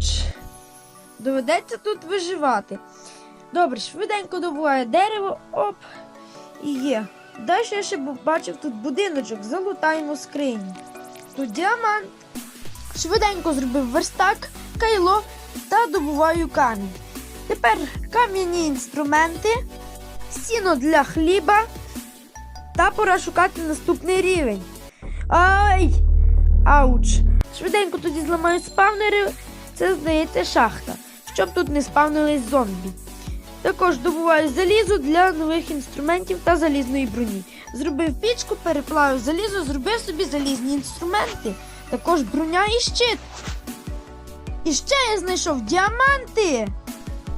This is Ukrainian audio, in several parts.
Ауч! Доведеться тут виживати. Добре, швиденько добуває дерево, оп, і є. Далі я ще бачив тут будиночок, залутаємо скриню. Тут діамант. Швиденько зробив верстак, кайло та добуваю камінь. Тепер кам'яні інструменти, сіно для хліба та пора шукати наступний рівень. Ай! Ауч! Швиденько тоді зламаю спавнери. Це здається шахта, щоб тут не спавнились зомбі. Також добуваю залізо для нових інструментів та залізної броні. Зробив пічку, переплавив залізо, зробив собі залізні інструменти, також броня і щит. І ще я знайшов діаманти.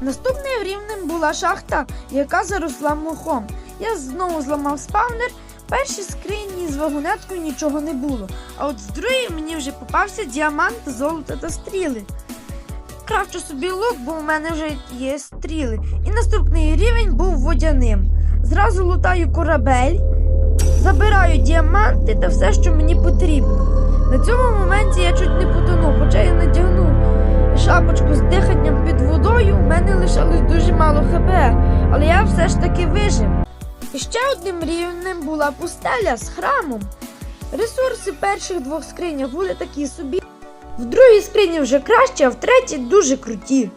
Наступним рівнем була шахта, яка заросла мохом. Я знову зламав спавнер. Першій скрині з вагонеткою нічого не було. А от з другої мені вже попався діамант, золото та стріли. Крафчу собі лук, бо у мене вже є стріли. І наступний рівень був водяним. Зразу лутаю корабель, забираю діаманти та все, що мені потрібно. На цьому моменті я чуть не потонув, хоча я надягнув шапочку з диханням під водою, у мене лишалось дуже мало хп, але я все ж таки вижив. І ще одним рівнем була пустеля з храмом. Ресурси перших двох скринях були такі собі. В другій скрині вже краще, а в третій дуже круті.